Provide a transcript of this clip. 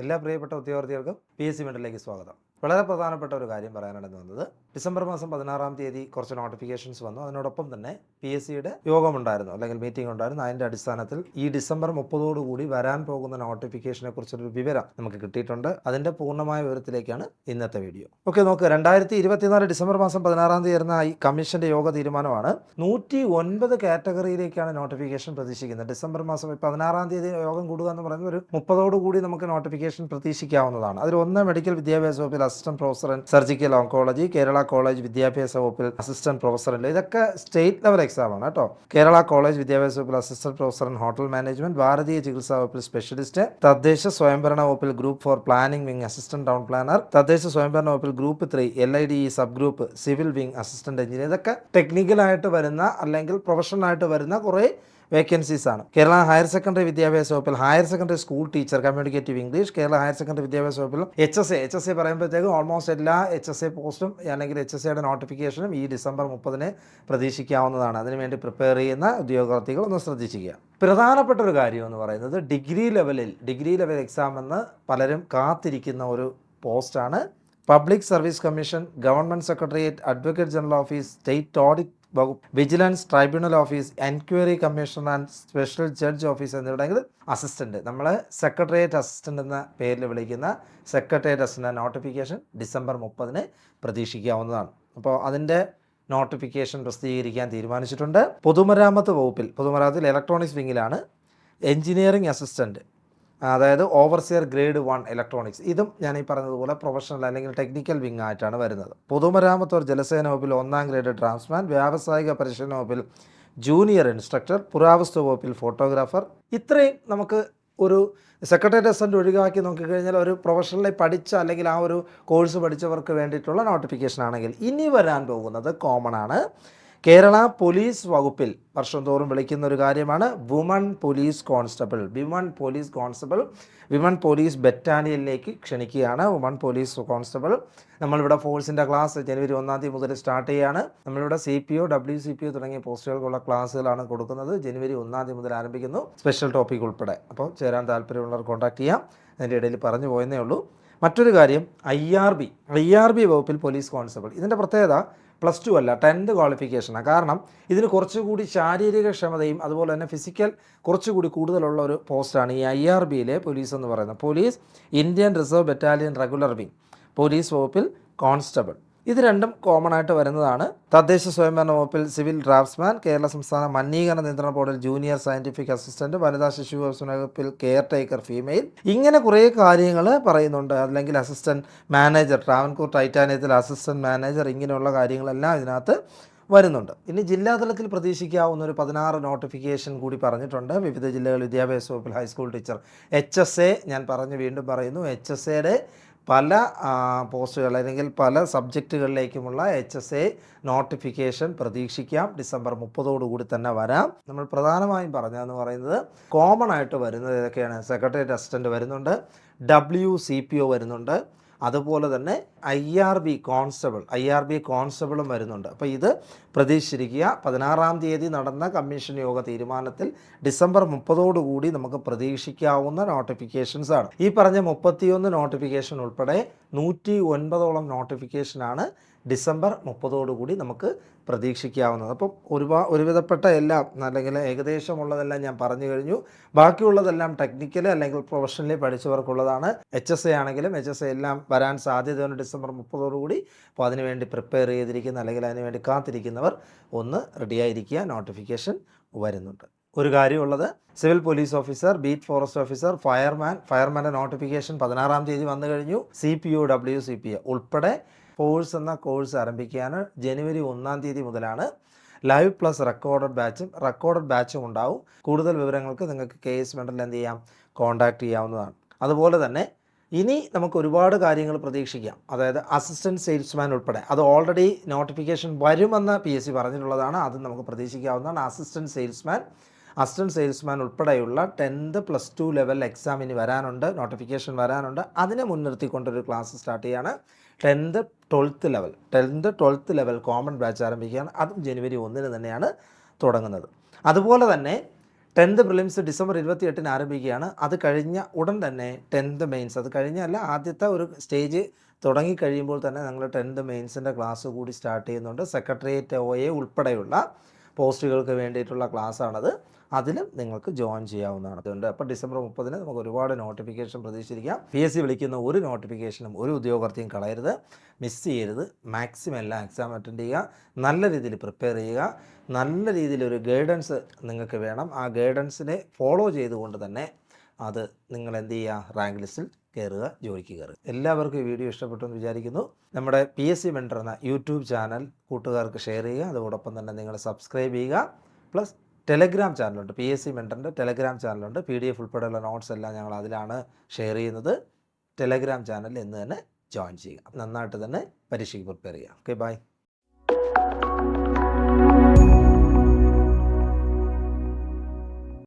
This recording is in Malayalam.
എല്ലാ പ്രിയപ്പെട്ട ഉദ്യോഗാർത്ഥികൾക്കും പി എസ് സി മെഡലിലേക്ക് സ്വാഗതം. വളരെ പ്രധാനപ്പെട്ട ഒരു കാര്യം പറയാനാണ് വന്നത്. ഡിസംബർ മാസം പതിനാറാം തീയതി കുറച്ച് നോട്ടിഫിക്കേഷൻസ് വന്നു. അതിനോടൊപ്പം തന്നെ പി എസ് സിയുടെ യോഗമുണ്ടായിരുന്നു അല്ലെങ്കിൽ മീറ്റിംഗ് ഉണ്ടായിരുന്നു. അതിന്റെ അടിസ്ഥാനത്തിൽ ഈ ഡിസംബർ മുപ്പതോടുകൂടി വരാൻ പോകുന്ന നോട്ടിഫിക്കേഷനെ കുറിച്ചൊരു വിവരം നമുക്ക് കിട്ടിയിട്ടുണ്ട്. അതിന്റെ പൂർണമായ വിവരത്തിലേക്കാണ് ഇന്നത്തെ വീഡിയോ ഓക്കെ നോക്ക്. രണ്ടായിരത്തി ഇരുപത്തിനാല് ഡിസംബർ മാസം പതിനാറാം തീയതി വരുന്ന ഈ കമ്മീഷന്റെ യോഗ തീരുമാനമാണ്. നൂറ്റി ഒൻപത് കാറ്റഗറിയിലേക്കാണ് നോട്ടിഫിക്കേഷൻ പ്രതീക്ഷിക്കുന്നത്. ഡിസംബർ മാസം പതിനാറാം തീയതി യോഗം കൂടുക എന്ന് പറയുന്നത് ഒരു മുപ്പതോടുകൂടി നമുക്ക് നോട്ടിഫിക്കേഷൻ പ്രതീക്ഷിക്കാവുന്നതാണ്. അതിൽ ഒന്ന് മെഡിക്കൽ വിദ്യാഭ്യാസ വകുപ്പിൽ assistant professor in surgical oncology Kerala college വിദ്യാഭ്യാസ വകുപ്പിൽ അസിസ്റ്റന്റ് പ്രൊഫസർ ഇൻ ഇതൊക്കെ സ്റ്റേറ്റ് ലെവൽ എക്സാം ആണ് കേട്ടോ. കേരള കോളേജ് വിദ്യാഭ്യാസ വകുപ്പിൽ assistant professor in hotel management ഭാരതീയ ചികിത്സാ വകുപ്പിൽ സ്പെഷ്യലിസ്റ്റ് തദ്ദേശ സ്വയംഭരണ വകുപ്പിൽ group four planning wing assistant town planner തദ്ദേശ സ്വയംഭരണ വകുപ്പിൽ group three L I D sub group civil wing assistant engineer. ഇതൊക്കെ ടെക്നിക്കലായിട്ട് വരുന്ന അല്ലെങ്കിൽ പ്രൊഫഷണലായിട്ട് വരുന്ന കുറേ വേക്കൻസീസ് ആണ് കേരള ഹയർ സെക്കൻഡറി വിദ്യാഭ്യാസ വകുപ്പിൽ higher secondary school teacher communicative English Kerala higher secondary വിദ്യാഭ്യാസ വകുപ്പിൽ H S A. H S A പറയുമ്പോഴത്തേക്കും ഓൾമോസ്റ്റ് എല്ലാ എച്ച് എസ് എ പോസ്റ്റും അല്ലെങ്കിൽ എച്ച് എസ് എയുടെ നോട്ടിഫിക്കേഷനും ഈ ഡിസംബർ മുപ്പതിന് പ്രതീക്ഷിക്കാവുന്നതാണ്. അതിനുവേണ്ടി പ്രിപ്പയർ ചെയ്യുന്ന ഉദ്യോഗാർത്ഥികൾ ഒന്ന് ശ്രദ്ധിച്ചിരിക്കുക. പ്രധാനപ്പെട്ട ഒരു കാര്യം എന്ന് പറയുന്നത് ഡിഗ്രി ലെവലിൽ ഡിഗ്രി ലെവൽ എക്സാം എന്ന് പലരും കാത്തിരിക്കുന്ന ഒരു പോസ്റ്റാണ് public service commission government secretariat advocate general office state audit vigilance tribunal office enquiry commission and special judge office എന്നിവിടെ അസിസ്റ്റന്റ്. നമ്മൾ സെക്രട്ടേറിയറ്റ് അസിസ്റ്റന്റ് എന്ന പേരിൽ വിളിക്കുന്ന സെക്രട്ടേറിയറ്റ് അസിസ്റ്റന്റ് നോട്ടിഫിക്കേഷൻ ഡിസംബർ മുപ്പതിന് പ്രതീക്ഷിക്കാവുന്നതാണ്. അപ്പോൾ അതിന്റെ നോട്ടിഫിക്കേഷൻ പ്രസിദ്ധീകരിക്കാൻ തീരുമാനിച്ചിട്ടുണ്ട്. പൊതുമരാമത്ത് വകുപ്പിൽ പൊതുമരാമത്തിൽ ഇലക്ട്രോണിക്സ് വിങ്ങിലാണ് എഞ്ചിനീയറിംഗ് അസിസ്റ്റന്റ് അതായത് ഓവർസിയർ ഗ്രേഡ് വൺ ഇലക്ട്രോണിക്സ് ഇതും ഞാൻ ഈ പറഞ്ഞതുപോലെ പ്രൊഫഷണൽ അല്ലെങ്കിൽ ടെക്നിക്കൽ വിങ് ആയിട്ടാണ് വരുന്നത്. പൊതുമരാമത്ത് ഒരു ജലസേന വകുപ്പിൽ ഒന്നാം ഗ്രേഡ് ട്രാൻസ്മാൻ വ്യാവസായിക പരിശീലന വകുപ്പിൽ ജൂനിയർ ഇൻസ്ട്രക്ടർ പുരാവസ്തു വകുപ്പിൽ ഫോട്ടോഗ്രാഫർ ഇത്രയും നമുക്ക് ഒരു സെക്രട്ടറി അസിസ്റ്റന്റ് ഒഴിവാക്കി നോക്കിക്കഴിഞ്ഞാൽ ഒരു പ്രൊഫഷണലി പഠിച്ച അല്ലെങ്കിൽ ആ ഒരു കോഴ്സ് പഠിച്ചവർക്ക് വേണ്ടിയിട്ടുള്ള നോട്ടിഫിക്കേഷൻ ആണെങ്കിൽ ഇനി വരാൻ പോകുന്നത് കോമൺ ആണ്. കേരള പോലീസ് വകുപ്പിൽ വർഷം തോറും വിളിക്കുന്ന ഒരു കാര്യമാണ്. Woman police constable. Women police constable women police ബറ്റാലിയനിലേക്ക് ക്ഷണിക്കുകയാണ് വുമൺ പോലീസ് കോൺസ്റ്റബിൾ. നമ്മളിവിടെ ഫോഴ്സിന്റെ ക്ലാസ് ജനുവരി ഒന്നാം തീയതി മുതൽ സ്റ്റാർട്ട് ചെയ്യുകയാണ്. നമ്മളിവിടെ C P O W C P O തുടങ്ങിയ പോസ്റ്റുകൾക്കുള്ള ക്ലാസ്സുകളാണ് കൊടുക്കുന്നത്. ജനുവരി ഒന്നാം തീയതി മുതൽ ആരംഭിക്കുന്നു. സ്പെഷ്യൽ ടോപ്പിക് ഉൾപ്പെടെ. അപ്പോൾ ചേരാൻ താല്പര്യമുള്ളവർ കോൺടാക്ട് ചെയ്യാം. അതിന്റെ ഇടയിൽ പറഞ്ഞു പോയെന്നേ ഉള്ളൂ. മറ്റൊരു കാര്യം I R B I R B വകുപ്പിൽ പോലീസ് കോൺസ്റ്റബിൾ. ഇതിന്റെ പ്രത്യേകത പ്ലസ് ടു അല്ല ടെൻത്ത് ക്വാളിഫിക്കേഷനാണ് കാരണം ഇതിന് കുറച്ചുകൂടി ശാരീരിക ക്ഷമതയും അതുപോലെ തന്നെ ഫിസിക്കൽ കുറച്ചുകൂടി കൂടുതലുള്ള ഒരു പോസ്റ്റാണ് ഈ ഐ ആർ ബിയിലെ പോലീസ് എന്ന് പറയുന്നത്. Police Indian reserve battalion regular wing police വകുപ്പിൽ കോൺസ്റ്റബിൾ. ഇത് രണ്ടും കോമൺ ആയിട്ട് വരുന്നതാണ്. തദ്ദേശ സ്വയംഭരണ വകുപ്പിൽ സിവിൽ ഡ്രാഫ്റ്റ്സ്മാൻ കേരള സംസ്ഥാന മലിനീകരണ നിയന്ത്രണ ബോർഡിൽ ജൂനിയർ സയന്റിഫിക് അസിസ്റ്റന്റ് വനിതാ ശിശു വികസന വകുപ്പിൽ കെയർ ടേക്കർ ഫീമെയിൽ ഇങ്ങനെ കുറേ കാര്യങ്ങൾ പറയുന്നുണ്ട്. അല്ലെങ്കിൽ അസിസ്റ്റന്റ് മാനേജർ ട്രാവൻകൂർ ടൈറ്റാനിയത്തിൽ അസിസ്റ്റന്റ് മാനേജർ ഇങ്ങനെയുള്ള കാര്യങ്ങളെല്ലാം ഇതിനകത്ത് വരുന്നുണ്ട്. ഇനി ജില്ലാതലത്തിൽ പ്രതീക്ഷിക്കാവുന്ന ഒരു പതിനാറ് നോട്ടിഫിക്കേഷൻ കൂടി പറഞ്ഞിട്ടുണ്ട്. വിവിധ ജില്ലകൾ വിദ്യാഭ്യാസ വകുപ്പിൽ high school teacher H S A ഞാൻ പറഞ്ഞു വീണ്ടും പറയുന്നു. എച്ച് എസ് എയുടെ പല പോസ്റ്റുകൾ അല്ലെങ്കിൽ പല സബ്ജക്റ്റുകളിലേക്കുമുള്ള എച്ച് എസ് എ നോട്ടിഫിക്കേഷൻ പ്രതീക്ഷിക്കാം. ഡിസംബർ മുപ്പതോടുകൂടി തന്നെ വരാം. നമ്മൾ പ്രധാനമായും പറഞ്ഞതെന്ന് പറയുന്നത് കോമൺ ആയിട്ട് വരുന്നത് ഏതൊക്കെയാണ്? സെക്രട്ടേറിയറ്റ് അസിസ്റ്റന്റ് വരുന്നുണ്ട്. ഡബ്ല്യു സി പി ഒ വരുന്നുണ്ട്. അതുപോലെ തന്നെ I R B constable I R B കോൺസ്റ്റബിളും വരുന്നുണ്ട്. അപ്പോൾ ഇത് പ്രതീക്ഷിച്ചിരിക്കുക. പതിനാറാം തീയതി നടന്ന കമ്മീഷൻ യോഗ തീരുമാനത്തിൽ ഡിസംബർ മുപ്പതോടുകൂടി നമുക്ക് പ്രതീക്ഷിക്കാവുന്ന നോട്ടിഫിക്കേഷൻസ് ആണ്. ഈ പറഞ്ഞ മുപ്പത്തിയൊന്ന് നോട്ടിഫിക്കേഷൻ ഉൾപ്പെടെ നൂറ്റി ഒൻപതോളം നോട്ടിഫിക്കേഷനാണ് ഡിസംബർ മുപ്പതോടുകൂടി നമുക്ക് പ്രതീക്ഷിക്കാവുന്നത് അപ്പം ഒരുപാ ഒരുവിധപ്പെട്ട എല്ലാം അല്ലെങ്കിൽ ഏകദേശമുള്ളതെല്ലാം ഞാൻ പറഞ്ഞു കഴിഞ്ഞു. ബാക്കിയുള്ളതെല്ലാം ടെക്നിക്കൽ അല്ലെങ്കിൽ പ്രൊഫഷണലി പഠിച്ചവർക്കുള്ളതാണ്. എച്ച് എസ് എ ആണെങ്കിലും എച്ച് എസ് എ എല്ലാം വരാൻ സാധ്യതയുണ്ട് ഡിസംബർ മുപ്പതോടുകൂടി. അപ്പോൾ അതിനുവേണ്ടി പ്രിപ്പയർ ചെയ്തിരിക്കുന്ന അല്ലെങ്കിൽ അതിനുവേണ്ടി കാത്തിരിക്കുന്നവർ ഒന്ന് റെഡിയായിരിക്കുക നോട്ടിഫിക്കേഷൻ വരുന്നുണ്ട്. ഒരു കാര്യമുള്ളത് civil police officer beat forest officer fireman ഫയർമാന്റെ notification പതിനാറാം തീയതി വന്നു കഴിഞ്ഞു. C P O W C P A ഉൾപ്പെടെ കോഴ്സ് എന്ന കോഴ്സ് ആരംഭിക്കുകയാണ് ജനുവരി ഒന്നാം തീയതി മുതലാണ് ലൈവ് പ്ലസ് റെക്കോർഡഡ് ബാച്ചും റെക്കോർഡഡ് ബാച്ചും ഉണ്ടാവും. കൂടുതൽ വിവരങ്ങൾക്ക് നിങ്ങൾക്ക് കെ എസ് മെന്ററിൽ എന്ത് ചെയ്യാം? കോൺടാക്ട് ചെയ്യാവുന്നതാണ്. അതുപോലെ തന്നെ ഇനി നമുക്ക് ഒരുപാട് കാര്യങ്ങൾ പ്രതീക്ഷിക്കാം. അതായത് അസിസ്റ്റന്റ് സെയിൽസ്മാൻ ഉൾപ്പെടെ. അത് ഓൾറെഡി നോട്ടിഫിക്കേഷൻ വരുമെന്ന് പി എസ് സി പറഞ്ഞിട്ടുള്ളതാണ്. അത് നമുക്ക് പ്രതീക്ഷിക്കാവുന്നതാണ്. അസിസ്റ്റന്റ് സെയിൽസ്മാൻ അസിസ്റ്റന്റ് സെയിൽസ്മാൻ ഉൾപ്പെടെയുള്ള tenth plus two level exam ഇനി വരാനുണ്ട്. നോട്ടിഫിക്കേഷൻ വരാനുണ്ട്. അതിനെ മുൻനിർത്തിക്കൊണ്ടൊരു ക്ലാസ് സ്റ്റാർട്ട് ചെയ്യാണ്. Tenth twelfth level. Tenth twelfth level common batch ആരംഭിക്കുകയാണ്. അതും ജനുവരി ഒന്നിന് തന്നെയാണ് തുടങ്ങുന്നത്. അതുപോലെ തന്നെ ടെൻത്ത് പ്രിലിംസ് ഡിസംബർ ഇരുപത്തി എട്ടിന് ആരംഭിക്കുകയാണ്. അത് കഴിഞ്ഞ ഉടൻ തന്നെ ടെൻത്ത് മെയിൻസ്. അത് കഴിഞ്ഞല്ല ആദ്യത്തെ ഒരു സ്റ്റേജ് തുടങ്ങി കഴിയുമ്പോൾ തന്നെ ഞങ്ങൾ ടെൻത്ത് മെയിൻസിന്റെ ക്ലാസ് കൂടി സ്റ്റാർട്ട് ചെയ്യുന്നുണ്ട്. സെക്രട്ടേറിയറ്റ് ഒ എ ഉൾപ്പെടെയുള്ള പോസ്റ്റുകൾക്ക് വേണ്ടിയിട്ടുള്ള ക്ലാസ്സാണത്. അതിലും നിങ്ങൾക്ക് ജോയിൻ ചെയ്യാവുന്നതാണ്. അതുകൊണ്ട് അപ്പോൾ ഡിസംബർ മുപ്പതിന് നമുക്ക് ഒരുപാട് നോട്ടിഫിക്കേഷൻ പ്രതീക്ഷിച്ചിരിക്കാം. പി എസ് സി വിളിക്കുന്ന ഒരു നോട്ടിഫിക്കേഷനും ഒരു ഉദ്യോഗാർത്ഥിയും കളയരുത്. മിസ് ചെയ്യരുത്. മാക്സിമം എല്ലാ എക്സാം അറ്റൻഡ് ചെയ്യുക. നല്ല രീതിയിൽ പ്രിപ്പയർ ചെയ്യുക. നല്ല രീതിയിൽ ഒരു ഗൈഡൻസ് നിങ്ങൾക്ക് വേണം. ആ ഗൈഡൻസിനെ ഫോളോ ചെയ്തുകൊണ്ട് തന്നെ അത് നിങ്ങൾ എന്ത് ചെയ്യുക? റാങ്ക് ലിസ്റ്റിൽ കയറുക ജോലിക്ക് കയറുക. എല്ലാവർക്കും ഈ വീഡിയോ ഇഷ്ടപ്പെട്ടു എന്ന് വിചാരിക്കുന്നു. നമ്മുടെ പി എസ് സി മെന്റർ എന്ന യൂട്യൂബ് ചാനൽ കൂട്ടുകാർക്ക് ഷെയർ ചെയ്യുക. അതോടൊപ്പം തന്നെ നിങ്ങൾ സബ്സ്ക്രൈബ് ചെയ്യുക. പ്ലസ് ടെലഗ്രാം ചാനലുണ്ട്. പി എസ് സി മെന്ററിന്റെ ടെലഗ്രാം ചാനലുണ്ട്. പി ഡി എഫ് ഉൾപ്പെടെയുള്ള നോട്ട്സ് എല്ലാം ഞങ്ങൾ അതിലാണ് ഷെയർ ചെയ്യുന്നത്. ടെലഗ്രാം ചാനൽ എന്ന് തന്നെ ജോയിൻ ചെയ്യുക. നന്നായിട്ട് തന്നെ പരീക്ഷയ്ക്ക് പ്രിപ്പയർ ചെയ്യുക. Okay bye